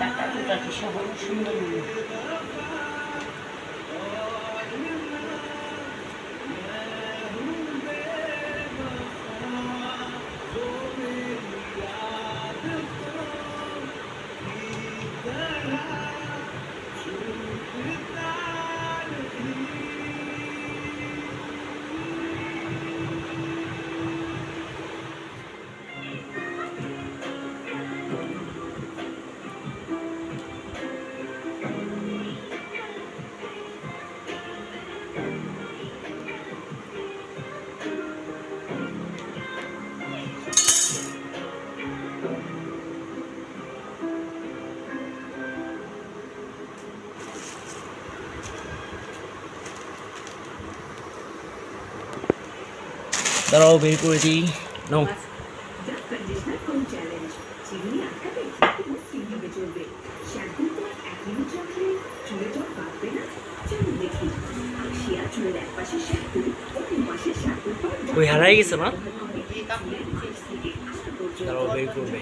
কাটা কুটাটি সহ সুন্দর। পাশে শ্যাম্পু অন্য পাশে শ্যাম্পু ওই হারাই গেছে না দাঁড়াও বের করবে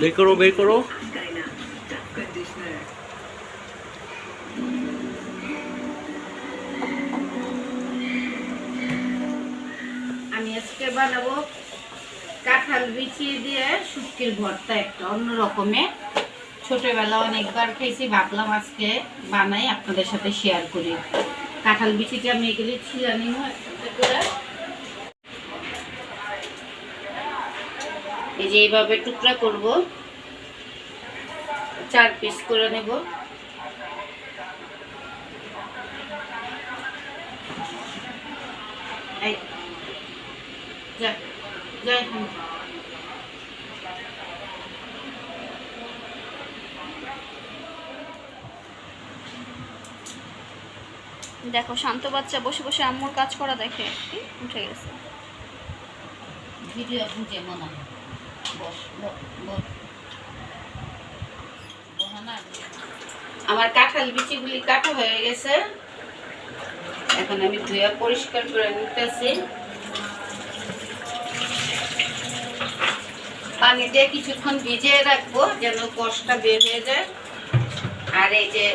বের করো বের করো আমি আজকে বানাবো কাঁঠাল বিছিয়ে দিয়ে শুটকির ভর্তা একটা, অন্য রকমের ছোটবেলা অনেকবার খেয়েছি, ভাবলাম আজকে বানাই, আপনাদের সাথে শেয়ার করি কাঁঠাল বিচিকে আমি এগুলি ছিলা নিব করে। এই যে এইভাবে টুকরা করব। চার পিস করে নেব। এখানে। দেখো শান্ত বাচ্চা বসে বসে আম্মুর কাজ করা দেখে উঠে গেছে। ভিডিও বুঝে মনে আমার কাঁঠাল বিচিগুলি কাটা হয়ে গেছে। এখন আমি ধুয়ে পরিষ্কার করে নিতেছি। পানি দিয়ে কিছুক্ষণ ভিজিয়ে রাখব যেন কষটা বের হয়ে যায়। আর এই যে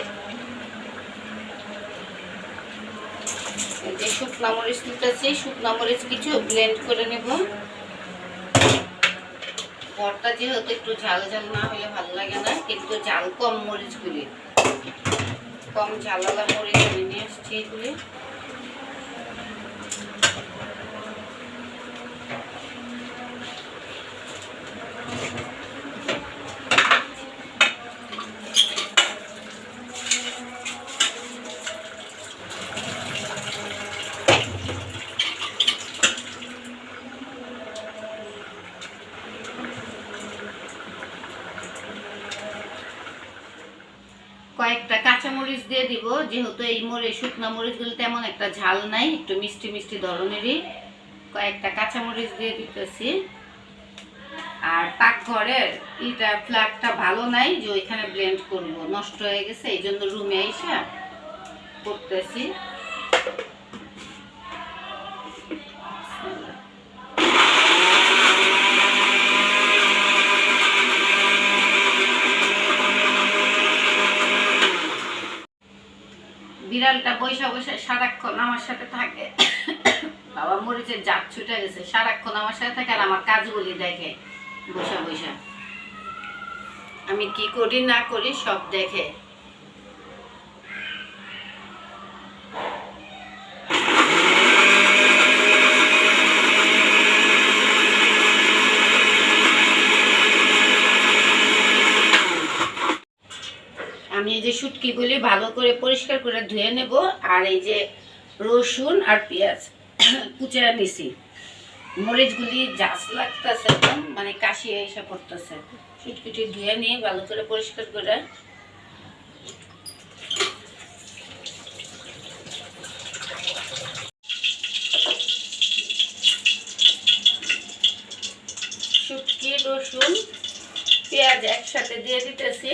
এই যে শুকনা মরিচ নিতেছি, শুকনা মরিচ কিছু ব্লেন্ড করে নেব। ভর্তা যেহেতু একটু ঝাল ঝাল না হলে ভালো লাগে না, কিন্তু ঝাল কম মরিচগুলি কম ঝালালা মরিচ নিয়ে এসছি এগুলি। কয়েকটা কাঁচামরিচ দিয়ে দিব, যেহেতু এই মরিচ, শুকনো মরিচগুলো তেমন একটা ঝাল নাই, একটু মিষ্টি মিষ্টি ধরনেরই। কয়েকটা কাঁচামরিচ দিয়ে দিতেছি। আর পাকঘরের এটা ফ্ল্যাটটা ভালো নাই, যে ওইখানে ব্লেন্ড করব, নষ্ট হয়ে গেছে এই জন্য রুমে আইসা করতেছি। বিড়ালটা বৈশা বৈশা সারাক্ষণ আমার সাথে থাকে। বাবা মরিচের জাত ছুটে গেছে, সারাক্ষণ আমার সাথে থাকে আর আমার কাজগুলি দেখে বৈশা বৈশা আমি কি করি না করি সব দেখে। যে শুটকিগুলি ভালো করে পরিষ্কার করে ধুয়ে নেব, আর এই যে রসুন আর পেঁয়াজ কুচেরা নিছি। মরিচগুলি জাস লাগতেছে একদম মানে কাশি এসে পড়তেছে। শুটকিটি ধুয়ে নিয়ে ভালো করে পরিষ্কার করে রসুন, পেঁয়াজ একসাথে দিয়ে দিতেছি।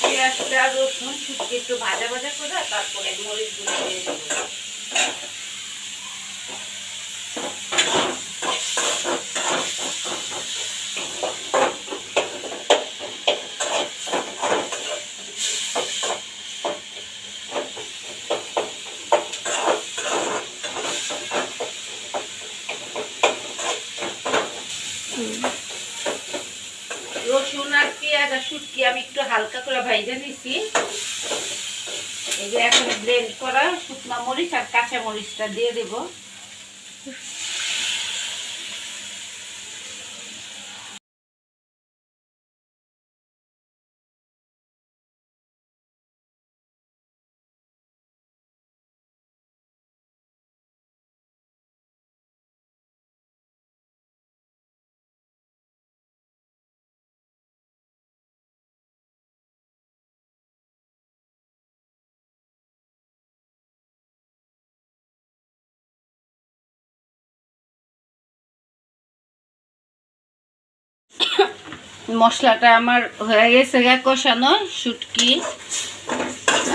পেঁয়াজটা রসুন শুকিয়ে একটু ভাজা ভাজা করে তারপরে মরিচগুলো দিয়ে দেবো রসুন আর পেঁয়াজ আর শুটকি আমি একটু করে ভাইজে নিছি। এই যে এখন ব্লেন্ড করা শুকনা মরিচ আর কাঁচা মরিচটা দিয়ে দেব। মশলাটা আমার হয়ে গেছে গা কষানো, শুটকি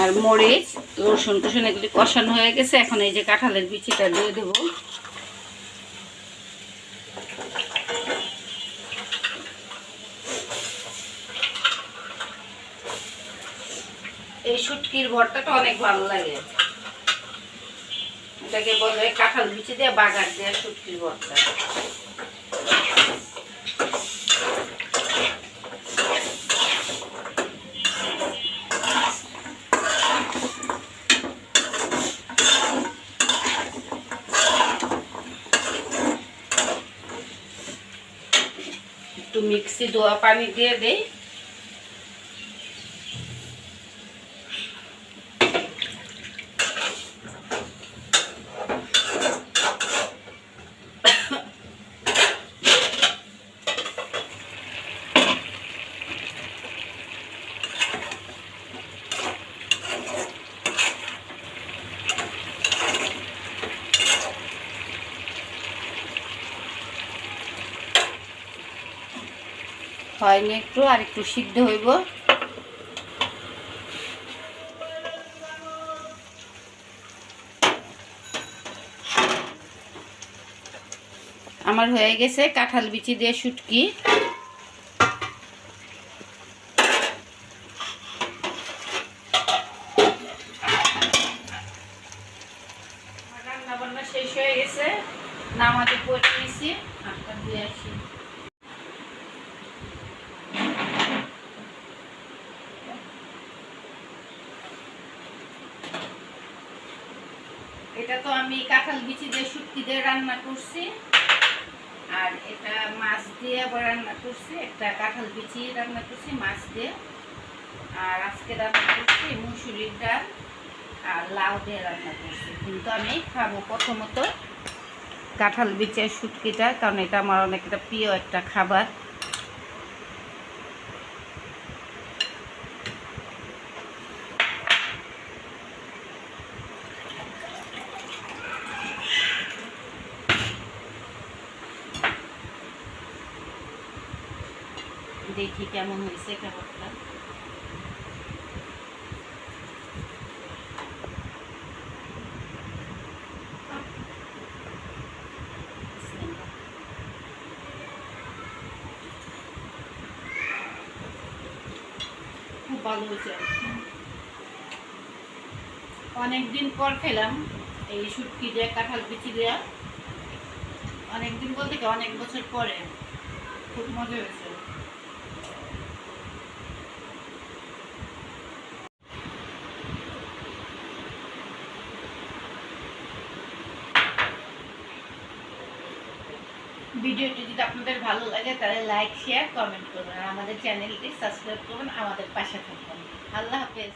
আর মরিচ, রসুন টসুন এগুলি কষানো হয়ে গেছে। এখন এই যে কাঁঠালের বিচিটা দিয়ে দেবো। এই শুটকির ভর্তাটা অনেক ভালো লাগে। এটাকে বলে কাঁঠাল বিচি দিয়ে বাগার দেওয়া শুটকির ভর্তা। মিক্সি দোয়া পানি দিয়ে দেই। হয়নি একটু আর একটু সিদ্ধ হইব। আমার হয়ে গেছে কাঁঠাল বিচি দিয়ে শুটকি। রান্না বান্না শেষ হয়ে গেছে। নামাজে পড়ে নিয়েছি আটটা দিয়ে এটা তো আমি কাঁঠাল বিচি দিয়ে শুটকি দিয়ে রান্না করছি। আর এটা মাছ দিয়ে আবার রান্না করছি। একটা কাঁঠাল বিচি রান্না করছি মাছ দিয়ে। আর আজকে রান্না করছি মুসুরির ডাল আর লাউ দিয়ে রান্না করছি। কিন্তু আমি খাব প্রথমত কাঁঠাল বিচের শুটকিটা, কারণ এটা আমার অনেক একটা প্রিয় একটা খাবার। দেখি কেমন হয়েছে খাবারটা। খুব ভালো হয়েছে। অনেকদিন পর খেলাম, এই শুটকি দিয়ে, কাঁঠাল বিচি দেওয়া অনেকদিন বলতে অনেক বছর পরে। খুব মজা হয়েছে। ভিডিওটি যদি আপনাদের ভালো লাগে, তাহলে লাইক শেয়ার কমেন্ট করবেন। আর আমাদের চ্যানেলটি সাবস্ক্রাইব করবেন আমাদের পাশে থাকবেন আল্লাহ হাফেজ।